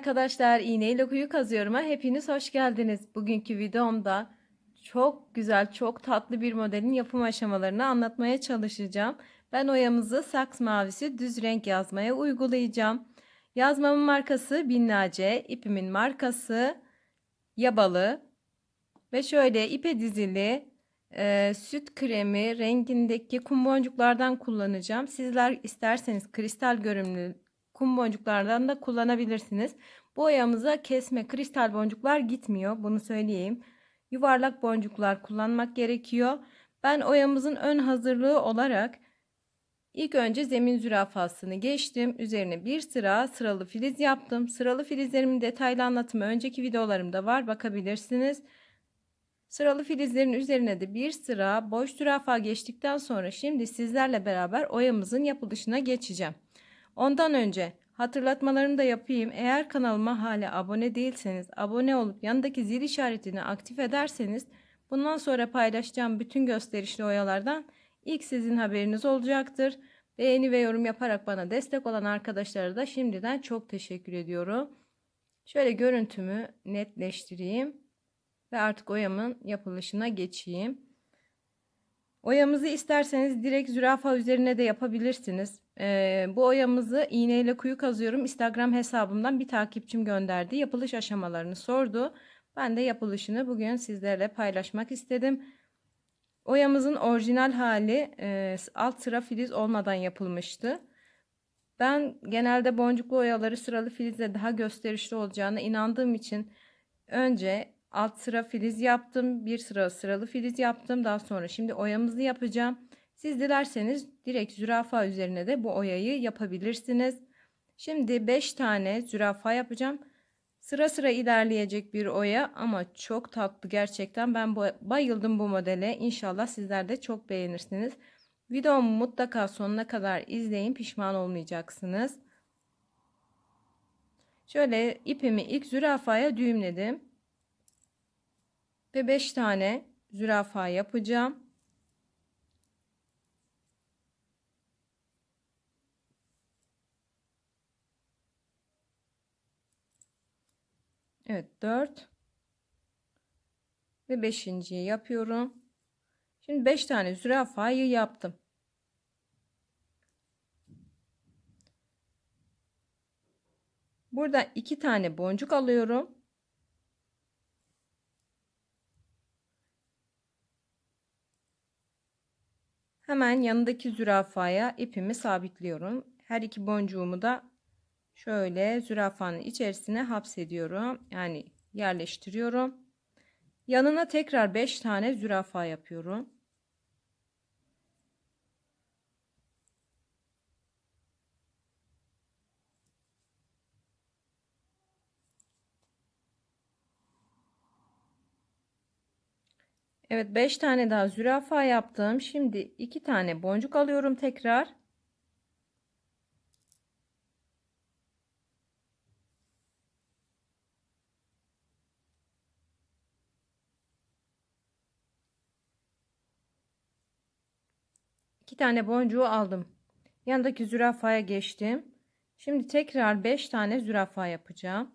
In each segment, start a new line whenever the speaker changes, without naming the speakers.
arkadaşlar, iğneyle kuyu kazıyorum'a hepiniz hoş geldiniz. Bugünkü videomda çok güzel, çok tatlı bir modelin yapım aşamalarını anlatmaya çalışacağım. Ben oyamızı saks mavisi düz renk yazmaya uygulayacağım. Yazmamın markası Binnace, ipimin markası Yabalı ve şöyle ipe dizili e, süt kremi rengindeki kum boncuklardan kullanacağım. Sizler isterseniz kristal görünümlü kum boncuklardan da kullanabilirsiniz. Bu oyamıza kesme kristal boncuklar gitmiyor. Bunu söyleyeyim. Yuvarlak boncuklar kullanmak gerekiyor. Ben oyamızın ön hazırlığı olarak ilk önce zemin zürafasını geçtim. Üzerine bir sıra sıralı filiz yaptım. Sıralı filizlerimin detaylı anlatımı önceki videolarımda var. Bakabilirsiniz. Sıralı filizlerin üzerine de bir sıra boş zürafa geçtikten sonra şimdi sizlerle beraber oyamızın yapılışına geçeceğim. Ondan önce hatırlatmalarını da yapayım. Eğer kanalıma hala abone değilseniz abone olup yanındaki zil işaretini aktif ederseniz bundan sonra paylaşacağım bütün gösterişli oyalardan ilk sizin haberiniz olacaktır. Beğeni ve yorum yaparak bana destek olan arkadaşlara da şimdiden çok teşekkür ediyorum. Şöyle görüntümü netleştireyim ve artık oyamın yapılışına geçeyim. Oyamızı isterseniz direkt zürafa üzerine de yapabilirsiniz. Ee, bu oyamızı iğneyle kuyu kazıyorum. Instagram hesabımdan bir takipçim gönderdi. Yapılış aşamalarını sordu. Ben de yapılışını bugün sizlerle paylaşmak istedim. Oyamızın orijinal hali e, alt sıra filiz olmadan yapılmıştı. Ben genelde boncuklu oyaları sıralı filizle daha gösterişli olacağına inandığım için önce alt sıra filiz yaptım. Bir sıra sıralı filiz yaptım. Daha sonra şimdi oyamızı yapacağım. Siz dilerseniz direkt zürafa üzerine de bu oyayı yapabilirsiniz. Şimdi 5 tane zürafa yapacağım. Sıra sıra ilerleyecek bir oya ama çok tatlı gerçekten. Ben bayıldım bu modele. İnşallah sizler de çok beğenirsiniz. Videomu mutlaka sonuna kadar izleyin. Pişman olmayacaksınız. Şöyle ipimi ilk zürafaya düğümledim. Ve 5 tane zürafa yapacağım. Evet 4 ve 5.yi yapıyorum. Şimdi 5 tane zürafayı yaptım. Burada 2 tane boncuk alıyorum. Hemen yanındaki zürafaya ipimi sabitliyorum. Her iki boncuğumu da şöyle zürafanın içerisine hapsediyorum. Yani yerleştiriyorum. Yanına tekrar 5 tane zürafa yapıyorum. Evet 5 tane daha zürafa yaptım. Şimdi 2 tane boncuk alıyorum tekrar. Tane boncuğu aldım. Yanındaki zürafaya geçtim. Şimdi tekrar 5 tane zürafa yapacağım.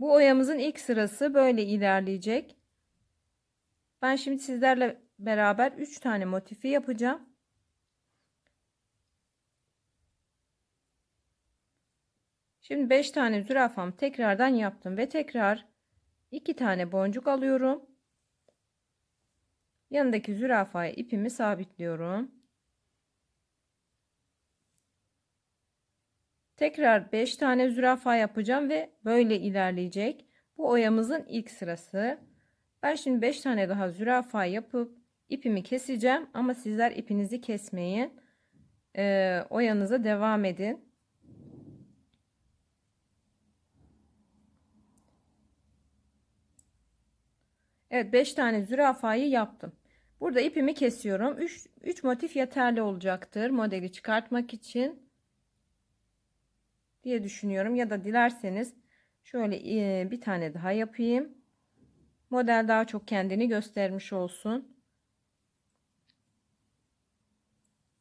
Bu oyamızın ilk sırası böyle ilerleyecek. Ben şimdi sizlerle beraber 3 tane motifi yapacağım. Şimdi 5 tane zürafam tekrardan yaptım ve tekrar 2 tane boncuk alıyorum. Yanındaki zürafaya ipimi sabitliyorum. Tekrar 5 tane zürafa yapacağım ve böyle ilerleyecek. Bu oyamızın ilk sırası. Ben şimdi 5 tane daha zürafa yapıp ipimi keseceğim ama sizler ipinizi kesmeyin. Ee, oyanıza devam edin. Evet 5 tane zürafayı yaptım. Burada ipimi kesiyorum. 3 3 motif yeterli olacaktır modeli çıkartmak için diye düşünüyorum. Ya da dilerseniz şöyle e, bir tane daha yapayım. Model daha çok kendini göstermiş olsun.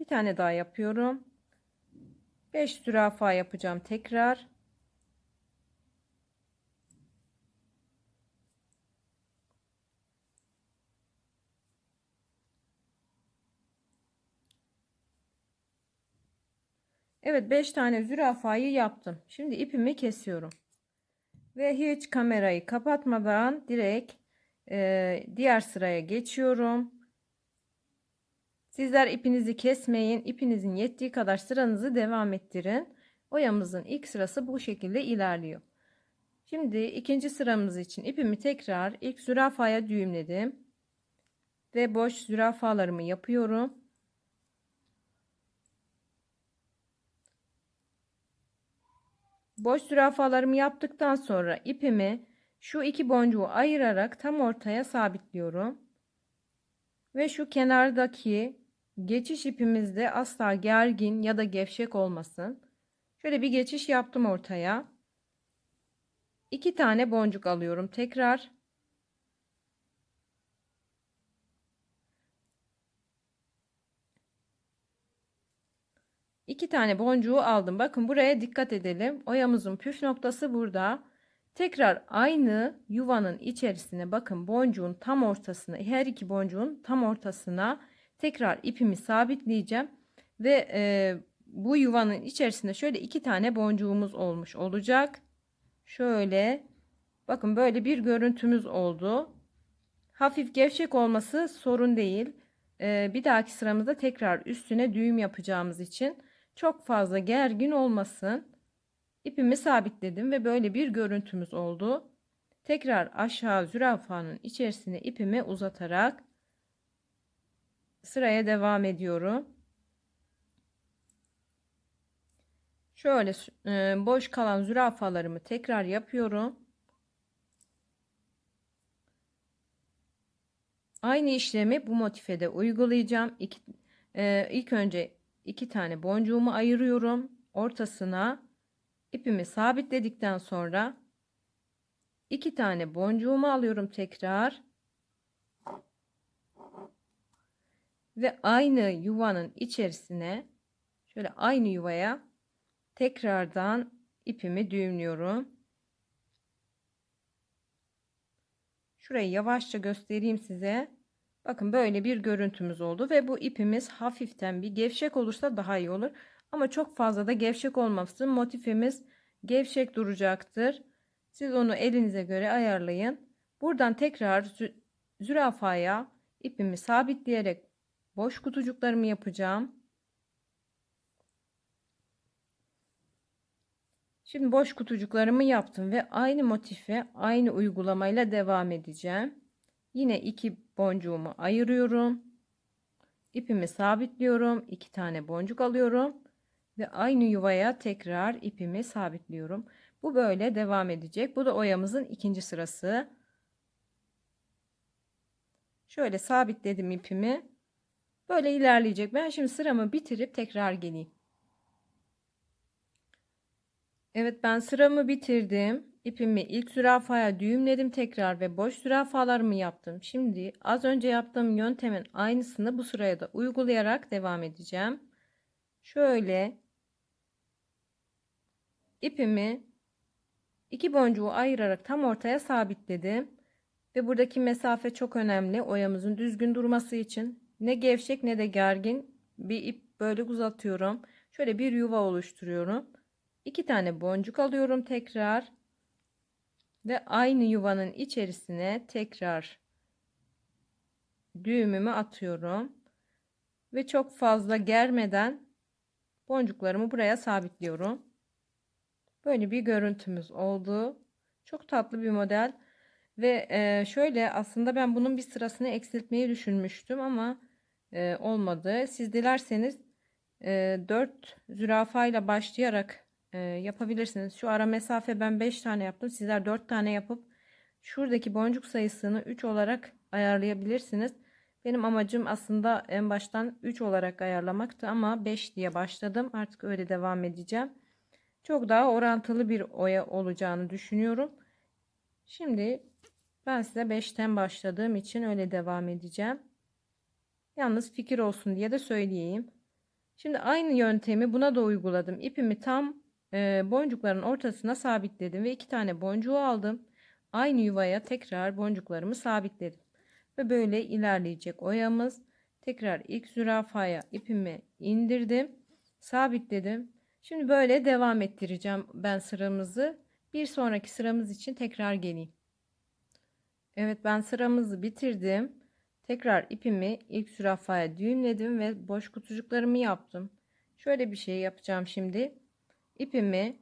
Bir tane daha yapıyorum. 5 zürafa yapacağım tekrar. Evet 5 tane zürafayı yaptım. Şimdi ipimi kesiyorum. Ve hiç kamerayı kapatmadan direkt e, diğer sıraya geçiyorum. Sizler ipinizi kesmeyin. İpinizin yettiği kadar sıranızı devam ettirin. Oyamızın ilk sırası bu şekilde ilerliyor. Şimdi ikinci sıramız için ipimi tekrar ilk zürafaya düğümledim. Ve boş zürafalarımı yapıyorum. Boş zürafalarımı yaptıktan sonra ipimi şu iki boncuğu ayırarak tam ortaya sabitliyorum. Ve şu kenardaki geçiş ipimizde asla gergin ya da gevşek olmasın. Şöyle bir geçiş yaptım ortaya. İki tane boncuk alıyorum tekrar. İki tane boncuğu aldım. Bakın buraya dikkat edelim. Oyamızın püf noktası burada. Tekrar aynı yuvanın içerisine bakın boncuğun tam ortasına her iki boncuğun tam ortasına tekrar ipimi sabitleyeceğim. Ve e, bu yuvanın içerisinde şöyle iki tane boncuğumuz olmuş olacak. Şöyle bakın böyle bir görüntümüz oldu. Hafif gevşek olması sorun değil. E, bir dahaki sıramızda tekrar üstüne düğüm yapacağımız için çok fazla gergin olmasın. İpimi sabitledim ve böyle bir görüntümüz oldu. Tekrar aşağı zürafanın içerisine ipimi uzatarak sıraya devam ediyorum. Şöyle e, boş kalan zürafalarımı tekrar yapıyorum. Aynı işlemi bu motife de uygulayacağım. E, ilk önce iki tane boncuğumu ayırıyorum. Ortasına ipimi sabitledikten sonra iki tane boncuğumu alıyorum tekrar. Ve aynı yuvanın içerisine şöyle aynı yuvaya tekrardan ipimi düğümlüyorum. Şurayı yavaşça göstereyim size. Bakın böyle bir görüntümüz oldu ve bu ipimiz hafiften bir gevşek olursa daha iyi olur. Ama çok fazla da gevşek olmasın. Motifimiz gevşek duracaktır. Siz onu elinize göre ayarlayın. Buradan tekrar zürafaya ipimi sabitleyerek boş kutucuklarımı yapacağım. Şimdi boş kutucuklarımı yaptım ve aynı motife aynı uygulamayla devam edeceğim. Yine iki boncuğumu ayırıyorum. İpimi sabitliyorum. iki tane boncuk alıyorum ve aynı yuvaya tekrar ipimi sabitliyorum. Bu böyle devam edecek. Bu da oyamızın ikinci sırası. Şöyle sabitledim ipimi. Böyle ilerleyecek. Ben şimdi sıramı bitirip tekrar geleyim. Evet ben sıramı bitirdim. İpimi ilk zürafaya düğümledim tekrar ve boş zürafalarımı yaptım. Şimdi az önce yaptığım yöntemin aynısını bu sıraya da uygulayarak devam edeceğim. Şöyle ipimi iki boncuğu ayırarak tam ortaya sabitledim. Ve buradaki mesafe çok önemli. Oyamızın düzgün durması için ne gevşek ne de gergin bir ip böyle uzatıyorum. Şöyle bir yuva oluşturuyorum. İki tane boncuk alıyorum tekrar. Ve aynı yuvanın içerisine tekrar düğümümü atıyorum. Ve çok fazla germeden boncuklarımı buraya sabitliyorum. Böyle bir görüntümüz oldu. Çok tatlı bir model. Ve e, şöyle aslında ben bunun bir sırasını eksiltmeyi düşünmüştüm ama e, olmadı. Siz dilerseniz e, 4 zürafa ile başlayarak e, yapabilirsiniz. Şu ara mesafe ben 5 tane yaptım. Sizler 4 tane yapıp şuradaki boncuk sayısını 3 olarak ayarlayabilirsiniz. Benim amacım aslında en baştan 3 olarak ayarlamaktı ama 5 diye başladım. Artık öyle devam edeceğim. Çok daha orantılı bir oya olacağını düşünüyorum. Şimdi ben size 5'ten başladığım için öyle devam edeceğim. Yalnız fikir olsun diye de söyleyeyim. Şimdi aynı yöntemi buna da uyguladım. İpimi tam boncukların ortasına sabitledim ve iki tane boncuğu aldım. Aynı yuvaya tekrar boncuklarımı sabitledim. Ve böyle ilerleyecek oyamız. Tekrar ilk zürafaya ipimi indirdim. Sabitledim. Şimdi böyle devam ettireceğim ben sıramızı. Bir sonraki sıramız için tekrar geleyim. Evet ben sıramızı bitirdim. Tekrar ipimi ilk zürafaya düğümledim ve boş kutucuklarımı yaptım. Şöyle bir şey yapacağım şimdi. İpimi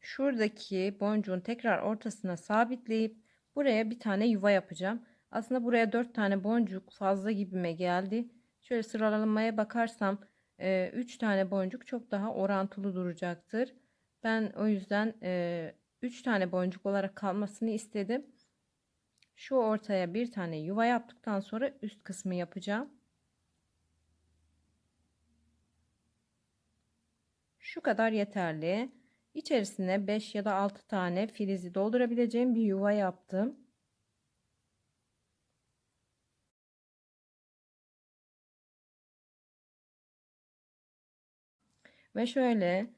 şuradaki boncuğun tekrar ortasına sabitleyip buraya bir tane yuva yapacağım. Aslında buraya 4 tane boncuk fazla gibime geldi. Şöyle sıralamaya bakarsam 3 e, tane boncuk çok daha orantılı duracaktır. Ben o yüzden 3 e, tane boncuk olarak kalmasını istedim. Şu ortaya bir tane yuva yaptıktan sonra üst kısmı yapacağım. Şu kadar yeterli. İçerisine 5 ya da 6 tane filizi doldurabileceğim bir yuva yaptım. Ve şöyle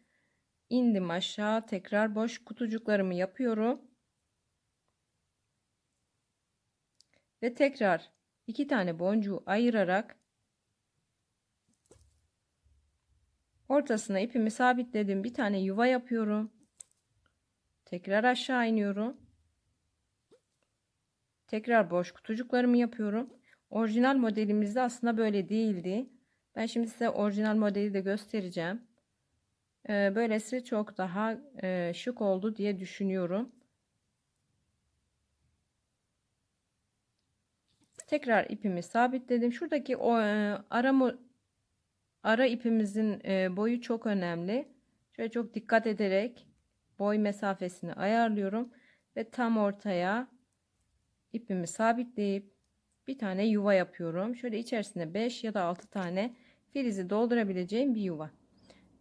indim aşağı tekrar boş kutucuklarımı yapıyorum. Ve tekrar iki tane boncuğu ayırarak ortasına ipimi sabitledim. Bir tane yuva yapıyorum. Tekrar aşağı iniyorum. Tekrar boş kutucuklarımı yapıyorum. Orijinal modelimizde aslında böyle değildi. Ben şimdi size orijinal modeli de göstereceğim. Ee, böylesi çok daha e, şık oldu diye düşünüyorum. Tekrar ipimi sabitledim. Şuradaki o e, ara ipimizin e, boyu çok önemli. Şöyle çok dikkat ederek boy mesafesini ayarlıyorum ve tam ortaya ipimi sabitleyip bir tane yuva yapıyorum. Şöyle içerisine 5 ya da 6 tane filizi doldurabileceğim bir yuva.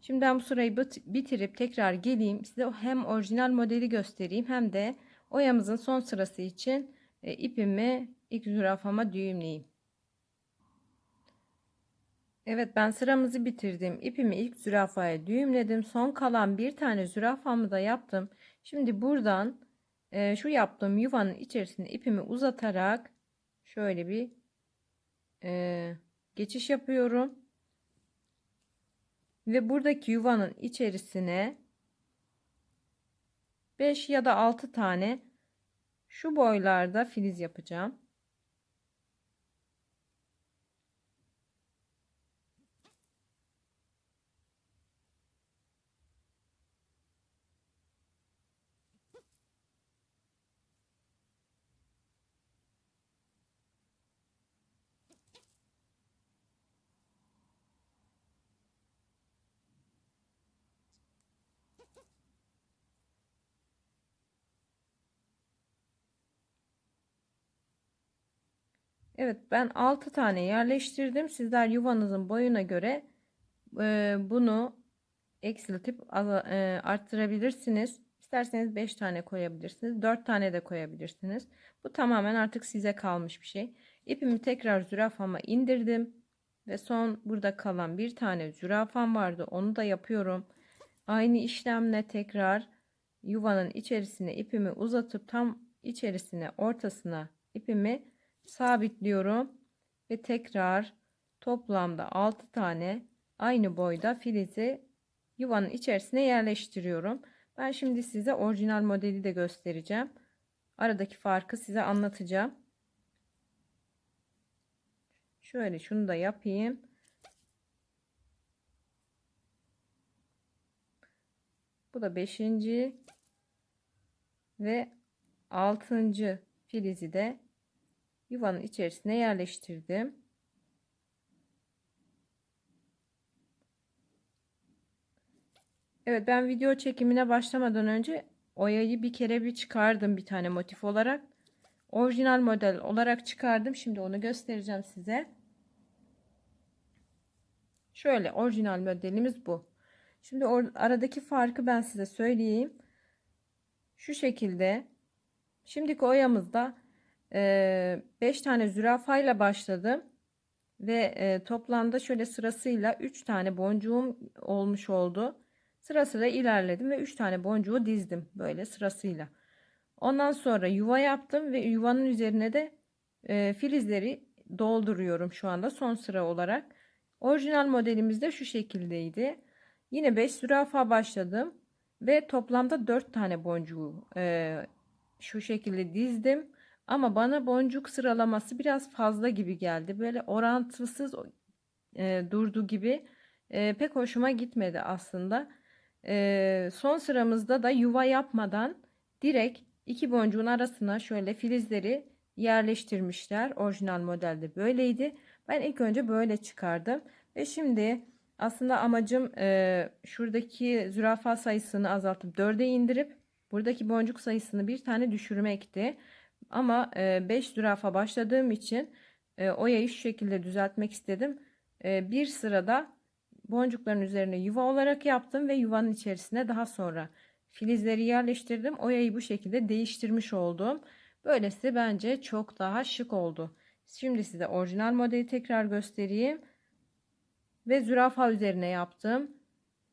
Şimdi ben bu sırayı bitirip tekrar geleyim. Size hem orijinal modeli göstereyim hem de oyamızın son sırası için e, ipimi ilk zürafama düğümleyeyim. Evet ben sıramızı bitirdim. İpimi ilk zürafaya düğümledim. Son kalan bir tane zürafamı da yaptım. Şimdi buradan e, şu yaptığım yuvanın içerisine ipimi uzatarak şöyle bir e, geçiş yapıyorum. Ve buradaki yuvanın içerisine 5 ya da 6 tane şu boylarda filiz yapacağım. Evet ben 6 tane yerleştirdim. Sizler yuvanızın boyuna göre e, bunu eksiltip e, arttırabilirsiniz. İsterseniz 5 tane koyabilirsiniz. 4 tane de koyabilirsiniz. Bu tamamen artık size kalmış bir şey. İpimi tekrar zürafama indirdim. Ve son burada kalan bir tane zürafam vardı. Onu da yapıyorum. Aynı işlemle tekrar yuvanın içerisine ipimi uzatıp tam içerisine ortasına ipimi sabitliyorum ve tekrar toplamda 6 tane aynı boyda filizi yuvanın içerisine yerleştiriyorum. Ben şimdi size orijinal modeli de göstereceğim. Aradaki farkı size anlatacağım. Şöyle şunu da yapayım. Bu da 5. ve 6. filizi de yuvanın içerisine yerleştirdim. Evet ben video çekimine başlamadan önce oyayı bir kere bir çıkardım bir tane motif olarak. Orijinal model olarak çıkardım. Şimdi onu göstereceğim size. Şöyle orijinal modelimiz bu. Şimdi aradaki farkı ben size söyleyeyim. Şu şekilde. Şimdiki oyamızda 5 tane zürafayla başladım. Ve toplamda şöyle sırasıyla 3 tane boncuğum olmuş oldu. Sıra sıra ilerledim ve 3 tane boncuğu dizdim böyle sırasıyla. Ondan sonra yuva yaptım ve yuvanın üzerine de filizleri dolduruyorum şu anda son sıra olarak. Orijinal modelimiz de şu şekildeydi. Yine 5 zürafa başladım ve toplamda 4 tane boncuğu şu şekilde dizdim. Ama bana boncuk sıralaması biraz fazla gibi geldi. Böyle orantısız e, durdu gibi e, pek hoşuma gitmedi aslında. E, son sıramızda da yuva yapmadan direkt iki boncuğun arasına şöyle filizleri yerleştirmişler. Orijinal modelde böyleydi. Ben ilk önce böyle çıkardım. Ve şimdi aslında amacım e, şuradaki zürafa sayısını azaltıp 4'e indirip buradaki boncuk sayısını bir tane düşürmekti. Ama 5 e, zürafa başladığım için e, oyayı şu şekilde düzeltmek istedim. E, bir sırada boncukların üzerine yuva olarak yaptım ve yuvanın içerisine daha sonra filizleri yerleştirdim. Oyayı bu şekilde değiştirmiş oldum. Böylesi bence çok daha şık oldu. Şimdi size orijinal modeli tekrar göstereyim. Ve zürafa üzerine yaptım.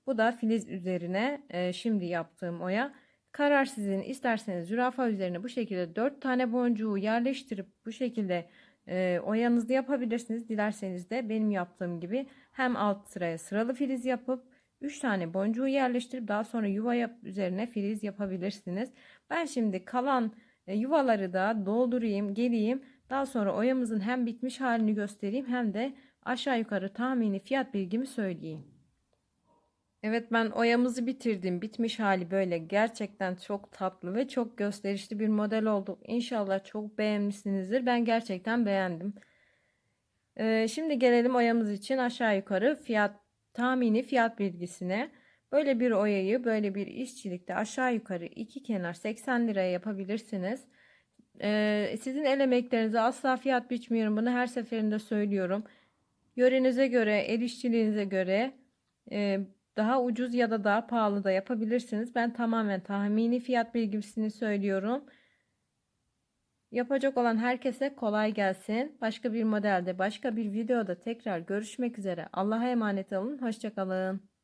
Bu da filiz üzerine şimdi yaptığım oya. Karar sizin. İsterseniz zürafa üzerine bu şekilde 4 tane boncuğu yerleştirip bu şekilde e, oyanızı yapabilirsiniz. Dilerseniz de benim yaptığım gibi hem alt sıraya sıralı filiz yapıp 3 tane boncuğu yerleştirip daha sonra yuva yap üzerine filiz yapabilirsiniz. Ben şimdi kalan e, yuvaları da doldurayım, geleyim. Daha sonra oyamızın hem bitmiş halini göstereyim hem de aşağı yukarı tahmini fiyat bilgimi söyleyeyim. Evet ben oyamızı bitirdim. Bitmiş hali böyle. Gerçekten çok tatlı ve çok gösterişli bir model oldu. İnşallah çok beğenmişsinizdir. Ben gerçekten beğendim. Ee, şimdi gelelim oyamız için aşağı yukarı fiyat tahmini fiyat bilgisine. Böyle bir oyayı böyle bir işçilikte aşağı yukarı iki kenar 80 liraya yapabilirsiniz. Ee, sizin el emeklerinize asla fiyat biçmiyorum. Bunu her seferinde söylüyorum. Yörenize göre, el işçiliğinize göre e, daha ucuz ya da daha pahalı da yapabilirsiniz. Ben tamamen tahmini fiyat bilgisini söylüyorum. Yapacak olan herkese kolay gelsin. Başka bir modelde, başka bir videoda tekrar görüşmek üzere. Allah'a emanet olun. Hoşçakalın.